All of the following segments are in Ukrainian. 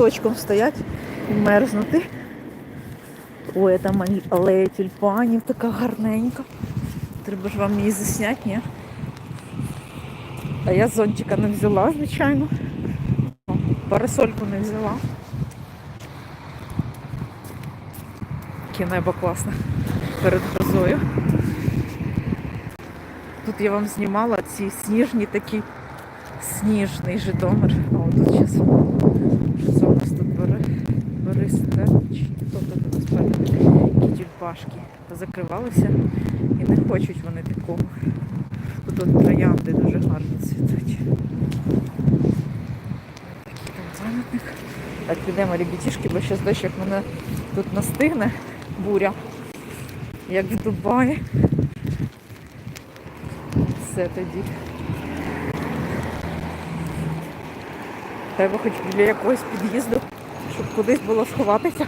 листочком стоять і мерзнути. Ой, там алея тюльпанів така гарненька. Треба ж вам її засняти, ні? А я зонтика не взяла, звичайно. Парасольку не взяла. Яке небо класне перед грозою. Тут я вам знімала ці сніжні такі сніжний Житомир. От тут зараз що це у нас тут чи хто тут насправді тюльпашки позакривалися і не хочуть вони такого. Тут от троянди дуже гарно цвітуть. Такий там пам'ятник. Так, підемо ребятішки, бо зараз дощ як мене тут настигне буря, як в Дубаї. Все тоді. Треба хоч біля якогось під'їзду, щоб кудись було сховатися.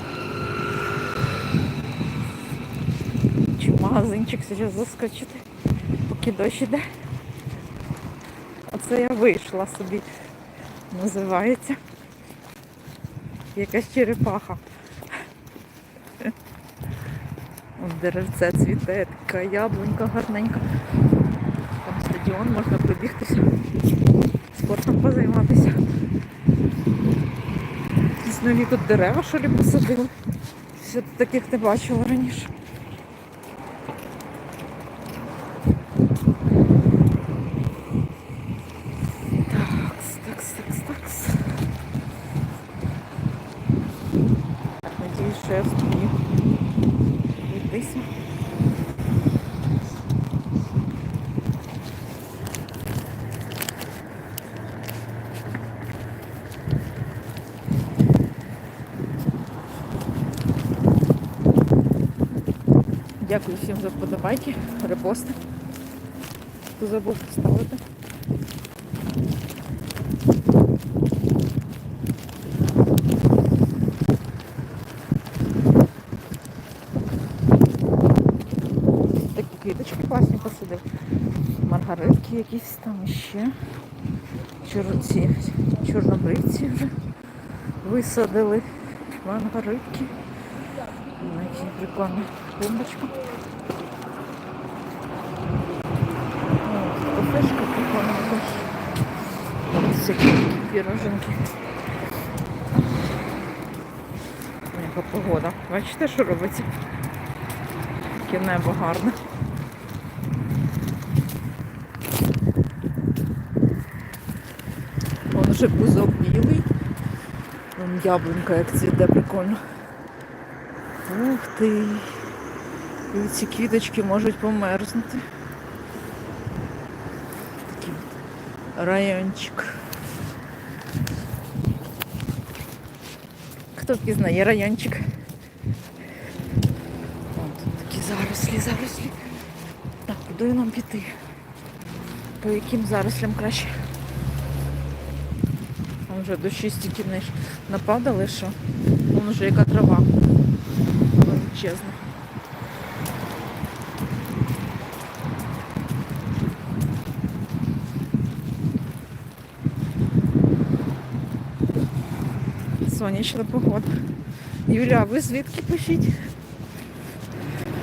Чи магазинчик зараз заскочити, поки дощ іде. Оце я вийшла собі, називається. Якась черепаха. Деревце цвіте, така яблунька гарненька. Там стадіон, можна пробігтися, спортом позайматися. Якісь нові тут дерева, що ли, посадили. Тут таких не бачила раніше. Такс, такс, такс, такс. Так, надіюсь, що я встигну. Дякую всім за вподобайки, репости. Хто забув поставити. Такі квіточки класні посадив. Маргаритки якісь там іще. Чорці, чорнобривці вже висадили. Маргаритки. Які прикольна клумбочка. О, Кафешка прикольна теж. Всякі піроженки. Яка погода. Бачите, що робиться? Таке небо гарне. Вон вже бузок білий. Вон яблунька як цвіте прикольно. Ух ти. І ці квіточки можуть померзнути. Такий райончик. Хто впізнає райончик? Тут такі зарослі, зарослі. Так, куди нам піти? По яким зарослям краще? Там вже дощі стільки нападали, що вон вже яка трава величезна. Сонячна погода. Юля, ви звідки пишіть?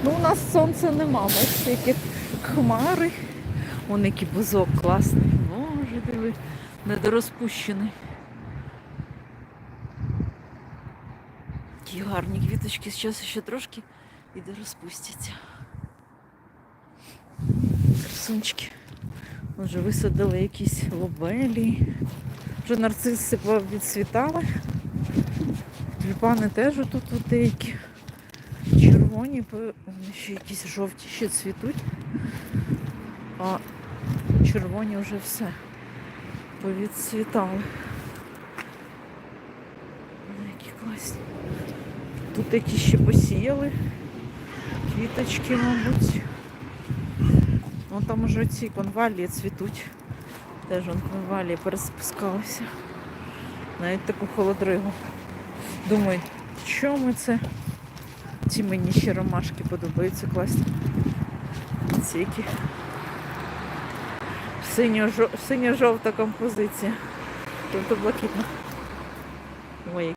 Ну, у нас сонця нема, бачите, які хмари. Вон який бузок класний. Боже, диви, недорозпущений. Такі гарні квіточки, зараз ще трошки і розпустяться. Красунчики. Вже висадили якісь лобелі. Вже нарциси відцвітали. Тюльпани теж тут деякі. Червоні, ще якісь жовті ще цвітуть. А червоні вже все повідцвітали. Ой, Які класні. Тут які ще посіяли. Квіточки, мабуть. Вон там уже ці конвалії цвітуть. Теж вон конвалії переспускалися. Навіть таку холодригу. Думаю, чому це? Ці мені ще ромашки подобаються класні. Ці які. Синьо-жовта композиція. Тобто блакитна. Ой,